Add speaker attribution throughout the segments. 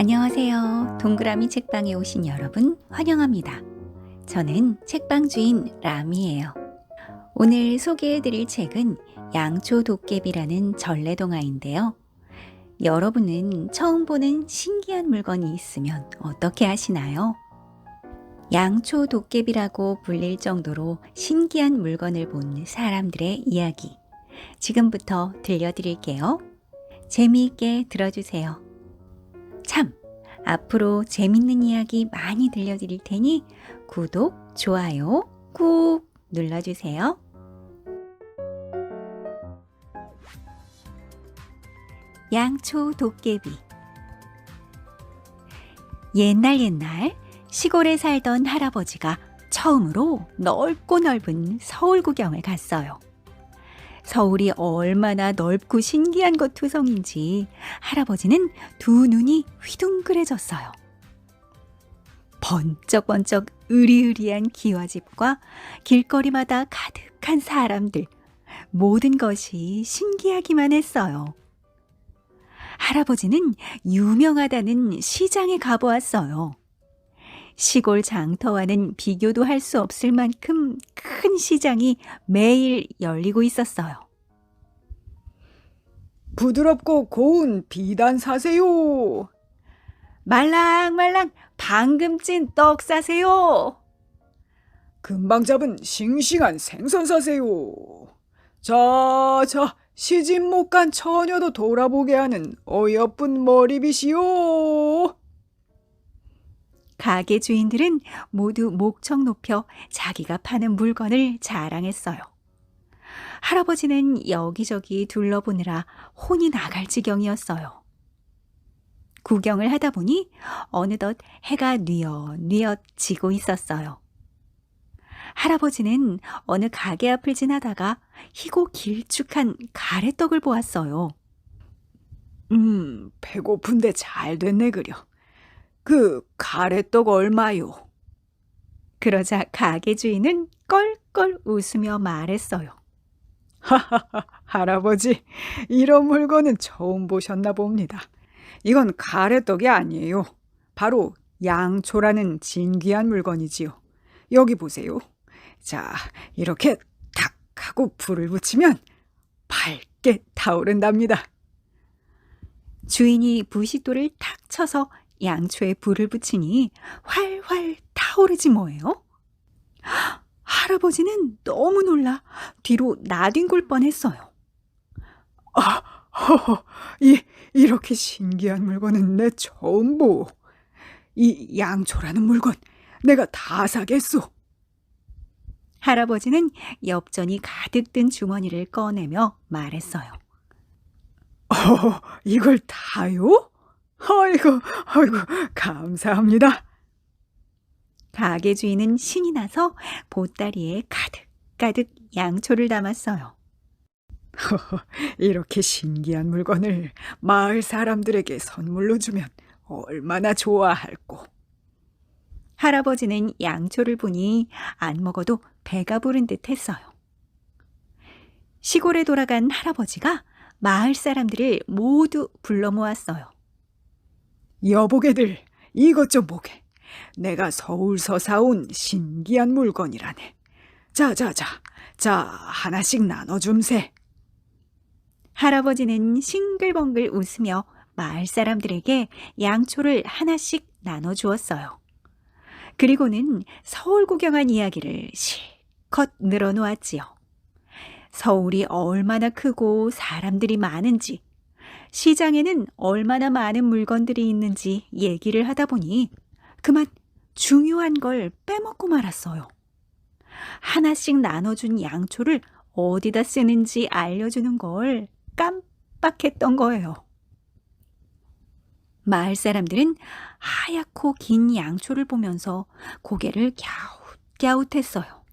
Speaker 1: 안녕하세요. 동그라미 책방에 오신 여러분 환영합니다. 저는 책방 주인 람이에요. 오늘 소개해드릴 책은 양초 도깨비라는 전래동화인데요. 여러분은 처음 보는 신기한 물건이 있으면 어떻게 하시나요? 양초 도깨비라고 불릴 정도로 신기한 물건을 본 사람들의 이야기. 지금부터 들려드릴게요. 재미있게 들어주세요. 참, 앞으로 재밌는 이야기 많이 들려드릴 테니 구독, 좋아요 꾹 눌러주세요. 양초 도깨비 옛날 옛날 시골에 살던 할아버지가 처음으로 넓고 넓은 서울 구경을 갔어요. 서울이 얼마나 넓고 신기한 것 투성인지 할아버지는 두 눈이 휘둥그레졌어요. 번쩍번쩍 으리으리한 기와집과 길거리마다 가득한 사람들, 모든 것이 신기하기만 했어요. 할아버지는 유명하다는 시장에 가보았어요. 시골 장터와는 비교도 할 수 없을 만큼 큰 시장이 매일 열리고 있었어요.
Speaker 2: 부드럽고 고운 비단 사세요.
Speaker 1: 말랑말랑 방금 찐 떡 사세요.
Speaker 2: 금방 잡은 싱싱한 생선 사세요. 자, 자, 시집 못 간 처녀도 돌아보게 하는 어여쁜 머리빗이요.
Speaker 1: 가게 주인들은 모두 목청 높여 자기가 파는 물건을 자랑했어요. 할아버지는 여기저기 둘러보느라 혼이 나갈 지경이었어요. 구경을 하다 보니 어느덧 해가 뉘엿뉘엿 지고 있었어요. 할아버지는 어느 가게 앞을 지나다가 희고 길쭉한 가래떡을 보았어요.
Speaker 2: 음, 배고픈데 잘 됐네 그려. 그 가래떡 얼마요?
Speaker 1: 그러자 가게 주인은 껄껄 웃으며 말했어요.
Speaker 2: 하하하, 할아버지, 이런 물건은 처음 보셨나 봅니다. 이건 가래떡이 아니에요. 바로 양초라는 진귀한 물건이지요. 여기 보세요. 자, 이렇게 탁 하고 불을 붙이면 밝게 타오른답니다.
Speaker 1: 주인이 부싯돌을 탁 쳐서 양초에 불을 붙이니 활활 타오르지 뭐예요? 헉, 할아버지는 너무 놀라 뒤로 나뒹굴 뻔했어요.
Speaker 2: 아, 허허, 이, 이렇게 신기한 물건은 내 처음 보. 이 양초라는 물건 내가 다 사겠소.
Speaker 1: 할아버지는 엽전이 가득 든 주머니를 꺼내며 말했어요.
Speaker 2: 어, 이걸 다요? 아이고, 아이고, 감사합니다.
Speaker 1: 가게 주인은 신이 나서 보따리에 가득 가득 양초를 담았어요.
Speaker 2: 이렇게 신기한 물건을 마을 사람들에게 선물로 주면 얼마나 좋아할꼬.
Speaker 1: 할아버지는 양초를 보니 안 먹어도 배가 부른 듯 했어요. 시골에 돌아간 할아버지가 마을 사람들을 모두 불러 모았어요.
Speaker 2: 여보게들, 이것 좀 보게. 내가 서울서 사온 신기한 물건이라네. 자, 자, 자, 자, 하나씩 나눠줌세.
Speaker 1: 할아버지는 싱글벙글 웃으며 마을 사람들에게 양초를 하나씩 나눠 주었어요. 그리고는 서울 구경한 이야기를 실컷 늘어놓았지요. 서울이 얼마나 크고 사람들이 많은지, 시장에는 얼마나 많은 물건들이 있는지 얘기를 하다 보니 그만 중요한 걸 빼먹고 말았어요. 하나씩 나눠준 양초를 어디다 쓰는지 알려주는 걸 깜빡했던 거예요. 마을 사람들은 하얗고 긴 양초를 보면서 고개를 갸웃갸웃했어요.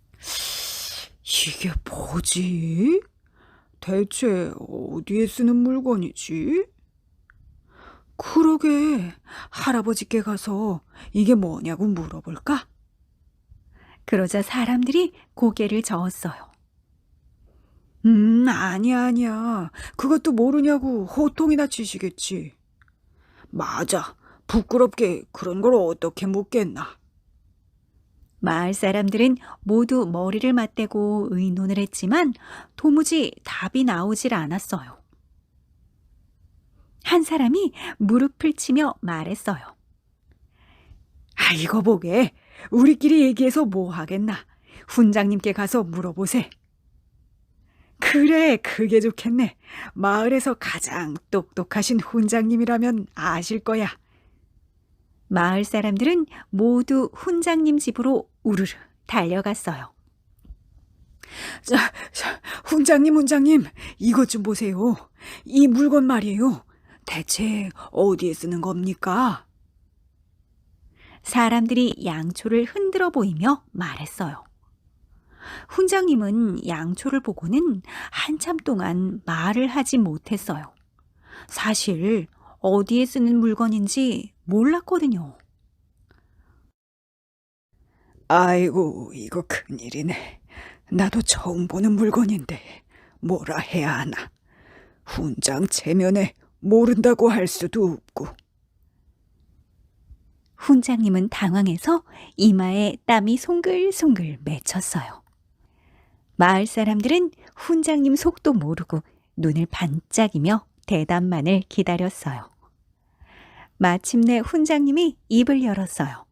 Speaker 2: 이게 뭐지? 대체 어디에 쓰는 물건이지? 그러게, 할아버지께 가서 이게 뭐냐고 물어볼까?
Speaker 1: 그러자 사람들이 고개를 저었어요.
Speaker 2: 음, 아니야, 아니야. 그것도 모르냐고 호통이나 치시겠지. 맞아. 부끄럽게 그런 걸 어떻게 묻겠나.
Speaker 1: 마을 사람들은 모두 머리를 맞대고 의논을 했지만 도무지 답이 나오질 않았어요. 한 사람이 무릎을 치며 말했어요.
Speaker 2: 아, 이거 보게. 우리끼리 얘기해서 뭐 하겠나. 훈장님께 가서 물어보세. 그래, 그게 좋겠네. 마을에서 가장 똑똑하신 훈장님이라면 아실 거야.
Speaker 1: 마을 사람들은 모두 훈장님 집으로 우르르 달려갔어요.
Speaker 2: 자, 자, 훈장님, 훈장님, 이것 좀 보세요. 이 물건 말이에요. 대체 어디에 쓰는 겁니까?
Speaker 1: 사람들이 양초를 흔들어 보이며 말했어요. 훈장님은 양초를 보고는 한참 동안 말을 하지 못했어요. 사실 어디에 쓰는 물건인지 몰랐거든요.
Speaker 2: 아이고, 이거 큰일이네. 나도 처음 보는 물건인데 뭐라 해야 하나. 훈장 체면에 모른다고 할 수도 없고.
Speaker 1: 훈장님은 당황해서 이마에 땀이 송글송글 맺혔어요. 마을 사람들은 훈장님 속도 모르고 눈을 반짝이며 대답만을 기다렸어요. 마침내 훈장님이 입을 열었어요.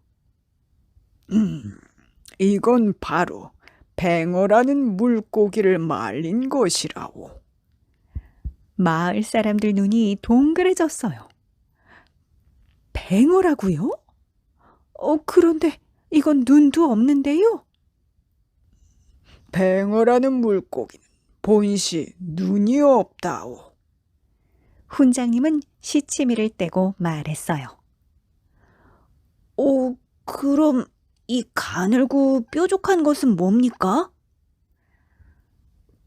Speaker 2: 음, 이건 바로 뱅어라는 물고기를 말린 것이라오.
Speaker 1: 마을 사람들 눈이 동그래졌어요. 뱅어라고요? 어, 그런데 이건 눈도 없는데요?
Speaker 2: 뱅어라는 물고기는 본시 눈이 없다오.
Speaker 1: 훈장님은 시치미를 떼고 말했어요. 오, 그럼 이 가늘고 뾰족한 것은 뭡니까?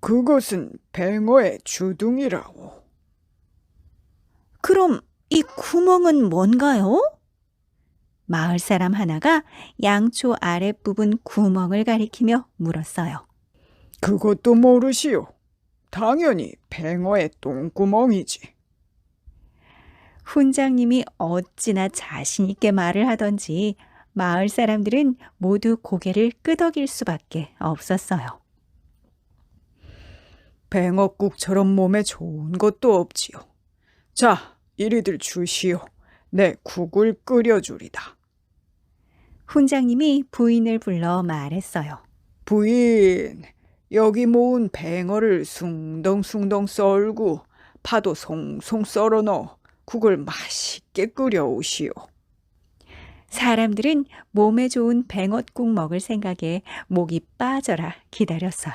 Speaker 2: 그것은 뱅어의 주둥이라오.
Speaker 1: 그럼 이 구멍은 뭔가요? 마을 사람 하나가 양초 아랫부분 구멍을 가리키며 물었어요.
Speaker 2: 그것도 모르시오. 당연히 뱅어의 똥구멍이지.
Speaker 1: 훈장님이 어찌나 자신있게 말을 하던지 마을 사람들은 모두 고개를 끄덕일 수밖에 없었어요.
Speaker 2: 뱅어국처럼 몸에 좋은 것도 없지요. 자, 이리들 주시오. 내 국을 끓여주리다.
Speaker 1: 훈장님이 부인을 불러 말했어요.
Speaker 2: 부인, 여기 모은 뱅어를 숭덩숭덩 썰고 파도 송송 썰어 넣어 국을 맛있게 끓여 오시오.
Speaker 1: 사람들은 몸에 좋은 뱅어국 먹을 생각에 목이 빠져라 기다렸어요.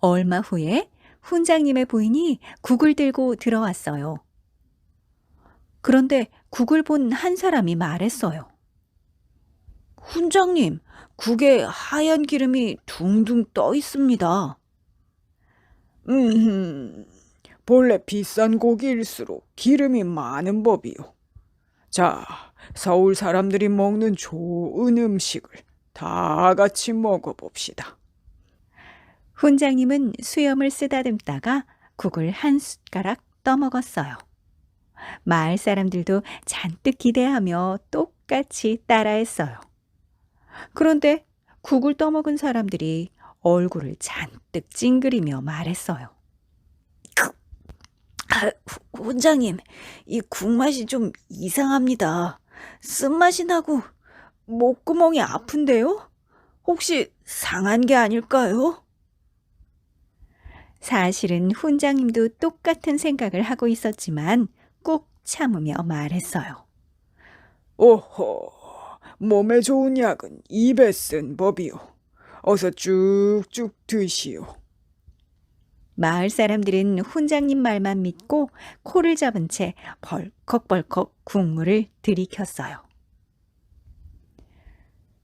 Speaker 1: 얼마 후에 훈장님의 부인이 국을 들고 들어왔어요. 그런데 국을 본 한 사람이 말했어요. 훈장님, 국에 하얀 기름이 둥둥 떠 있습니다.
Speaker 2: 음, 본래 비싼 고기일수록 기름이 많은 법이요. 자, 서울 사람들이 먹는 좋은 음식을 다 같이 먹어봅시다.
Speaker 1: 훈장님은 수염을 쓰다듬다가 국을 한 숟가락 떠먹었어요. 마을 사람들도 잔뜩 기대하며 똑같이 따라했어요. 그런데 국을 떠먹은 사람들이 얼굴을 잔뜩 찡그리며 말했어요. 아, 훈장님, 이 국맛이 좀 이상합니다. 쓴맛이 나고 목구멍이 아픈데요? 혹시 상한 게 아닐까요? 사실은 훈장님도 똑같은 생각을 하고 있었지만 꾹 참으며 말했어요.
Speaker 2: 오호, 몸에 좋은 약은 입에 쓴 법이요. 어서 쭉쭉 드시오.
Speaker 1: 마을 사람들은 훈장님 말만 믿고 코를 잡은 채 벌컥벌컥 국물을 들이켰어요.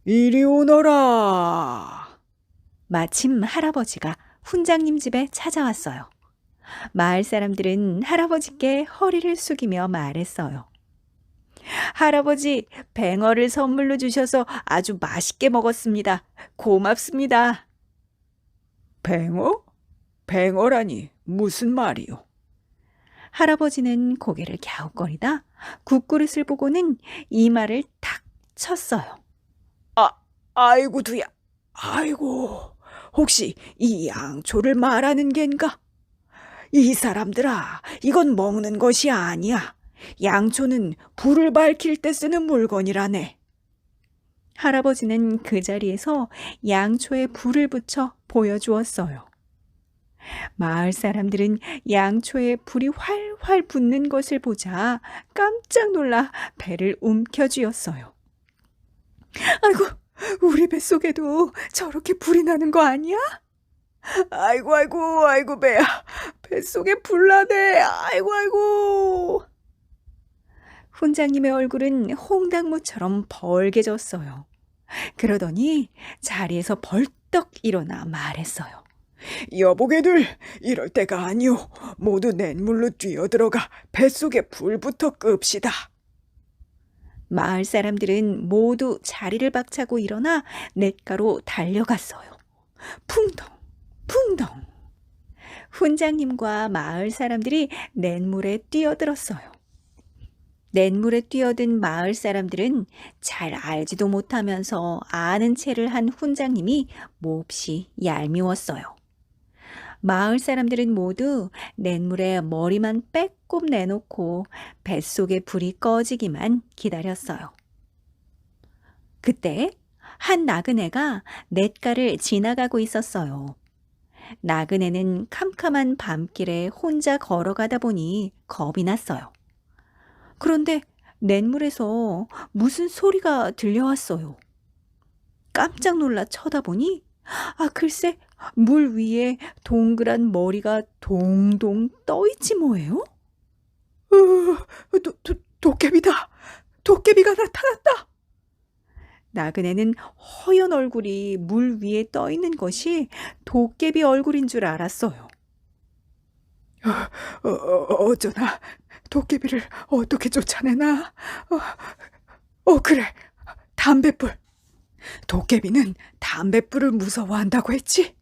Speaker 2: 이리 오너라.
Speaker 1: 마침 할아버지가 훈장님 집에 찾아왔어요. 마을 사람들은 할아버지께 허리를 숙이며 말했어요. 할아버지, 뱅어를 선물로 주셔서 아주 맛있게 먹었습니다. 고맙습니다.
Speaker 2: 뱅어? 뱅어라니 무슨 말이요?
Speaker 1: 할아버지는 고개를 갸웃거리다 국그릇을 보고는 이마를 탁 쳤어요.
Speaker 2: 아이고 두야. 아이고. 혹시 이 양초를 말하는 겐가? 이 사람들아, 이건 먹는 것이 아니야. 양초는 불을 밝힐 때 쓰는 물건이라네.
Speaker 1: 할아버지는 그 자리에서 양초에 불을 붙여 보여주었어요. 마을 사람들은 양초에 불이 활활 붙는 것을 보자 깜짝 놀라 배를 움켜쥐었어요.
Speaker 2: 아이고, 우리 뱃속에도 저렇게 불이 나는 거 아니야? 아이고, 아이고, 아이고, 배야. 뱃속에 불 나네. 아이고, 아이고.
Speaker 1: 훈장님의 얼굴은 홍당무처럼 벌개졌어요. 그러더니 자리에서 벌떡 일어나 말했어요.
Speaker 2: 여보게들, 이럴 때가 아니오. 모두 냇물로 뛰어들어가 뱃속에 불부터 끕시다.
Speaker 1: 마을 사람들은 모두 자리를 박차고 일어나 냇가로 달려갔어요. 풍덩, 풍덩. 훈장님과 마을 사람들이 냇물에 뛰어들었어요. 냇물에 뛰어든 마을 사람들은 잘 알지도 못하면서 아는 체를 한 훈장님이 몹시 얄미웠어요. 마을 사람들은 모두 냇물에 머리만 빼꼼 내놓고 뱃속에 불이 꺼지기만 기다렸어요. 그때 한 나그네가 냇가를 지나가고 있었어요. 나그네는 캄캄한 밤길에 혼자 걸어가다 보니 겁이 났어요. 그런데 냇물에서 무슨 소리가 들려왔어요. 깜짝 놀라 쳐다보니 아 글쎄 물 위에 동그란 머리가 동동 떠있지 뭐예요?
Speaker 2: 어, 도, 도, 도깨비다. 도깨비가 나타났다.
Speaker 1: 나그네는 허연 얼굴이 물 위에 떠 있는 것이 도깨비 얼굴인 줄 알았어요.
Speaker 2: 어, 어, 어쩌나 도깨비를 어떻게 쫓아내나? 어, 어, 그래. 담뱃불. 도깨비는 담뱃불을 무서워한다고 했지?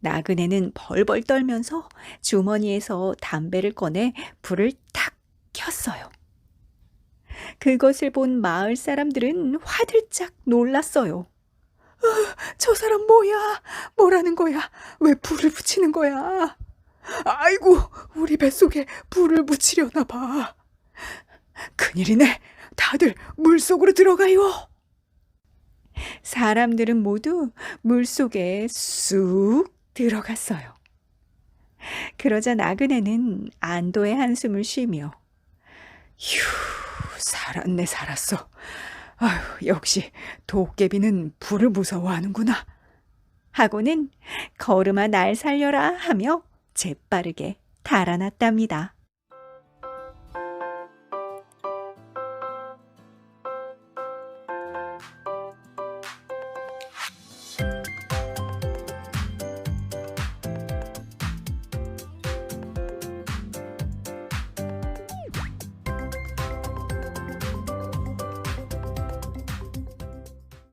Speaker 1: 나그네는 벌벌 떨면서 주머니에서 담배를 꺼내 불을 탁 켰어요. 그것을 본 마을 사람들은 화들짝 놀랐어요.
Speaker 2: 저 사람 뭐야? 뭐라는 거야? 왜 불을 붙이는 거야? 아이고, 우리 뱃속에 불을 붙이려나 봐. 큰일이네. 다들 물속으로 들어가요.
Speaker 1: 사람들은 모두 물 속에 쑥 들어갔어요. 그러자 나그네는 안도의 한숨을 쉬며
Speaker 2: 휴, 살았네, 살았어. 아휴, 역시 도깨비는 불을 무서워하는구나.
Speaker 1: 하고는 걸음아 날 살려라 하며 재빠르게 달아났답니다.